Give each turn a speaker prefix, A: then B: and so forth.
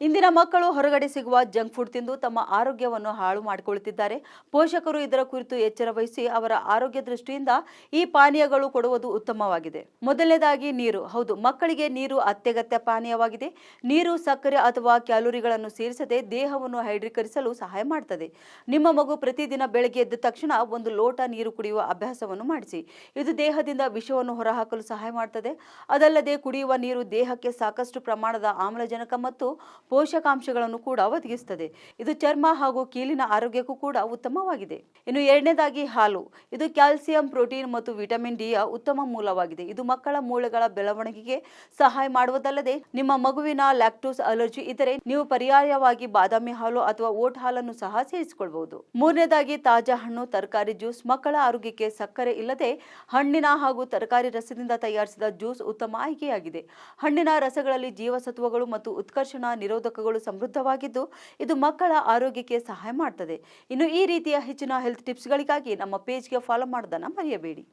A: ಇಂದಿನ ಮಕ್ಕಳು ಹೊರಗಡೆ ಸಿಗುವ ಜಂಕ್ ಫುಡ್ ತಿಂದು ತಮ್ಮ ಆರೋಗ್ಯವನ್ನು ಹಾಳು ಮಾಡಿಕೊಳ್ಳುತ್ತಿದ್ದಾರೆ. ಪೋಷಕರು ಇದರ ಕುರಿತು ಎಚ್ಚರ ವಹಿಸಿ ಅವರ ಆರೋಗ್ಯ ದೃಷ್ಟಿಯಿಂದ ಈ ಪಾನೀಯಗಳು ಕೊಡುವುದು ಉತ್ತಮವಾಗಿದೆ. ಮೊದಲನೇದಾಗಿ ನೀರು. ಹೌದು, ಮಕ್ಕಳಿಗೆ ನೀರು ಅತ್ಯಗತ್ಯ ಪಾನೀಯವಾಗಿದೆ. ನೀರು, ಸಕ್ಕರೆ ಅಥವಾ ಕ್ಯಾಲೋರಿಗಳನ್ನು ಸೇರಿಸದೆ ದೇಹವನ್ನು ಹೈಡ್ರೀಕರಿಸಲು ಸಹಾಯ ಮಾಡುತ್ತದೆ ನಿಮ್ಮ ಮಗು ಪ್ರತಿದಿನ ಬೆಳಗ್ಗೆ ಎದ್ದ ತಕ್ಷಣ ಒಂದು ಲೋಟ ನೀರು ಕುಡಿಯುವ ಅಭ್ಯಾಸವನ್ನು ಮಾಡಿಸಿ. ಇದು ದೇಹದಿಂದ ವಿಷವನ್ನು ಹೊರಹಾಕಲು ಸಹಾಯ ಮಾಡುತ್ತದೆ ಅದಲ್ಲದೆ ಕುಡಿಯುವ ನೀರು ದೇಹಕ್ಕೆ ಸಾಕಷ್ಟು ಪ್ರಮಾಣದ ಆಮ್ಲಜನಕ ಮತ್ತು ಪೋಷಕಾಂಶಗಳನ್ನು ಕೂಡ ಒದಗಿಸುತ್ತದೆ ಇದು ಚರ್ಮ ಹಾಗೂ ಕೀಲಿನ ಆರೋಗ್ಯಕ್ಕೂ ಕೂಡ ಉತ್ತಮವಾಗಿದೆ. ಇನ್ನು ಎರಡನೇದಾಗಿ ಹಾಲು. ಇದು ಕ್ಯಾಲ್ಸಿಯಂ, ಪ್ರೋಟೀನ್ ಮತ್ತು ವಿಟಮಿನ್ ಡಿಯ ಉತ್ತಮ ಮೂಲವಾಗಿದೆ. ಇದು ಮಕ್ಕಳ ಮೂಳೆಗಳ ಬೆಳವಣಿಗೆಗೆ ಸಹಾಯ ಮಾಡುವುದಲ್ಲದೆ ನಿಮ್ಮ ಮಗುವಿನ ಲ್ಯಾಕ್ಟೋಸ್, ಅಲರ್ಜಿ ಇದ್ದರೆ ನೀವು ಪರ್ಯಾಯವಾಗಿ ಬಾದಾಮಿ ಹಾಲು ಅಥವಾ ಓಟ್ ಹಾಲನ್ನು ಸಹ ಸೇರಿಸಿಕೊಳ್ಳಬಹುದು ಮೂರನೇದಾಗಿ ತಾಜಾ ಹಣ್ಣು, ತರಕಾರಿ, ಜ್ಯೂಸ್. ಮಕ್ಕಳ ಆರೋಗ್ಯಕ್ಕೆ ಸಕ್ಕರೆ ಇಲ್ಲದೆ ಹಣ್ಣಿನ ಹಾಗೂ ತರಕಾರಿ ರಸದಿಂದ ತಯಾರಿಸಿದ ಜ್ಯೂಸ್ ಉತ್ತಮ ಆಯ್ಕೆಯಾಗಿದೆ. ಹಣ್ಣಿನ ರಸಗಳಲ್ಲಿ ಜೀವಸತ್ವಗಳು ಮತ್ತು ಉತ್ಕರ್ಷಣ ನಿರೋಧಕಗಳು ಸಮೃದ್ಧವಾಗಿದ್ದು ಇದು ಮಕ್ಕಳ ಆರೋಗ್ಯಕ್ಕೆ ಸಹಾಯ ಮಾಡ್ತದೆ. ಇನ್ನು ಈ ರೀತಿಯ ಹೆಚ್ಚಿನ ಹೆಲ್ತ್ ಟಿಪ್ಸ್ಗಳಿಗಾಗಿ ನಮ್ಮ ಪೇಜ್ಗೆ ಫಾಲೋ ಮಾಡೋದನ್ನು ಮರೆಯಬೇಡಿ.